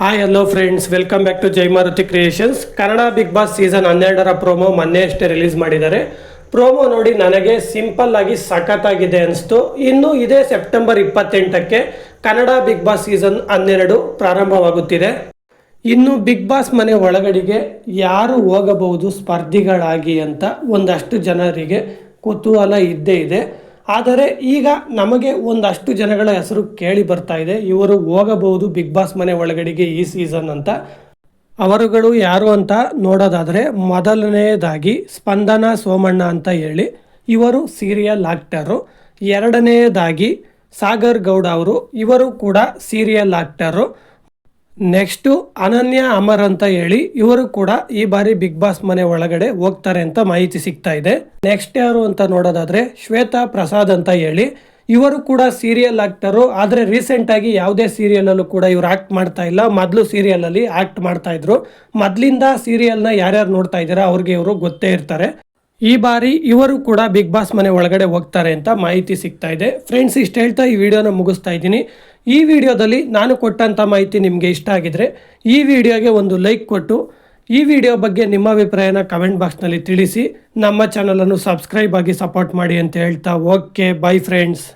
Hi hello friends welcome back to Jai Maruti creations Kannada big boss season ಹನ್ನೆರಡರ promo ಮೊನ್ನೆ ಅಷ್ಟೇ release ಮಾಡಿದ್ದಾರೆ. Promo ನೋಡಿ ನನಗೆ ಸಿಂಪಲ್ ಆಗಿ ಸಖತ್ತಾಗಿದೆ ಅನಿಸ್ತು. ಇನ್ನು ಇದೇ ಸೆಪ್ಟೆಂಬರ್ ಇಪ್ಪತ್ತೆಂಟಕ್ಕೆ ಕನ್ನಡ ಬಿಗ್ ಬಾಸ್ ಸೀಸನ್ ಹನ್ನೆರಡು ಪ್ರಾರಂಭವಾಗುತ್ತಿದೆ. ಇನ್ನು ಬಿಗ್ ಬಾಸ್ ಮನೆ ಒಳಗಡೆಗೆ ಯಾರು ಹೋಗಬಹುದು ಸ್ಪರ್ಧಿಗಳಾಗಿ ಅಂತ ಒಂದಷ್ಟು ಜನರಿಗೆ ಕುತೂಹಲ ಇದ್ದೇ ಇದೆ. ಆದರೆ ಈಗ ನಮಗೆ ಒಂದಷ್ಟು ಜನಗಳ ಹೆಸರು ಕೇಳಿ ಬರ್ತಾ ಇದೆ. ಇವರು ಹೋಗಬಹುದು ಬಿಗ್ ಬಾಸ್ ಮನೆ ಒಳಗಡೆಗೆ ಈ ಸೀಸನ್ ಅಂತ. ಅವರುಗಳು ಯಾರು ಅಂತ ನೋಡೋದಾದರೆ ಮೊದಲನೆಯದಾಗಿ ಸ್ಪಂದನ ಸೋಮಣ್ಣ ಅಂತ ಹೇಳಿ. ಇವರು ಸೀರಿಯಲ್ ಆಕ್ಟರು ಎರಡನೆಯದಾಗಿ ಸಾಗರ್ ಗೌಡ ಅವರು. ಇವರು ಕೂಡ serial actor next Ananya Amar ಅಂತ ಹೇಳಿ ಇವರು ಕೂಡ ಈ ಬಾರಿ ಬಿಗ್ ಬಾಸ್ ಮನೆ ಒಳಗಡೆ ಹೋಗ್ತಾರೆ ಅಂತ ಮಾಹಿತಿ ಸಿಗ್ತಾ ಇದೆ. ನೆಕ್ಸ್ಟ್ ಯಾರು ಅಂತ ನೋಡೋದಾದ್ರೆ ಶ್ವೇತಾ ಪ್ರಸಾದ್ ಅಂತ ಹೇಳಿ. ಇವರು ಕೂಡ ಸೀರಿಯಲ್ ಆಕ್ಟರು ಆದರೆ ರೀಸೆಂಟ್ ಆಗಿ ಯಾವುದೇ ಸೀರಿಯಲಲ್ಲೂ ಕೂಡ ಇವರು ಆಕ್ಟ್ ಮಾಡ್ತಾ ಇಲ್ಲ. ಮೊದಲು ಸೀರಿಯಲ್ ಅಲ್ಲಿ ಆಕ್ಟ್ ಮಾಡ್ತಾ ಇದ್ರು. ಮೊದಲಿಂದ ಸೀರಿಯಲ್ನ ಯಾರ್ಯಾರು ನೋಡ್ತಾ ಇದ್ದೀರಾ ಅವ್ರಿಗೆ ಇವರು ಗೊತ್ತೇ ಇರ್ತಾರೆ. ಈ ಬಾರಿ ಇವರು ಕೂಡ ಬಿಗ್ ಬಾಸ್ ಮನೆ ಒಳಗಡೆ ಹೋಗ್ತಾರೆ ಅಂತ ಮಾಹಿತಿ ಸಿಗ್ತಾ ಇದೆ. ಫ್ರೆಂಡ್ಸ್ ಇಷ್ಟು ಹೇಳ್ತಾ ಈ ವಿಡಿಯೋನ ಮುಗಿಸ್ತಾ ಇದ್ದೀನಿ. ಈ ವಿಡಿಯೋದಲ್ಲಿ ನಾನು ಕೊಟ್ಟಂಥ ಮಾಹಿತಿ ನಿಮಗೆ ಇಷ್ಟ ಆಗಿದ್ರೆ ಈ ವಿಡಿಯೋಗೆ ಒಂದು ಲೈಕ್ ಕೊಟ್ಟು, ಈ ವಿಡಿಯೋ ಬಗ್ಗೆ ನಿಮ್ಮ ಅಭಿಪ್ರಾಯನ ಕಮೆಂಟ್ ಬಾಕ್ಸ್ನಲ್ಲಿ ತಿಳಿಸಿ. ನಮ್ಮ ಚಾನಲನ್ನು ಸಬ್ಸ್ಕ್ರೈಬ್ ಆಗಿ ಸಪೋರ್ಟ್ ಮಾಡಿ ಅಂತ ಹೇಳ್ತಾ ಓಕೆ ಬೈ ಫ್ರೆಂಡ್ಸ್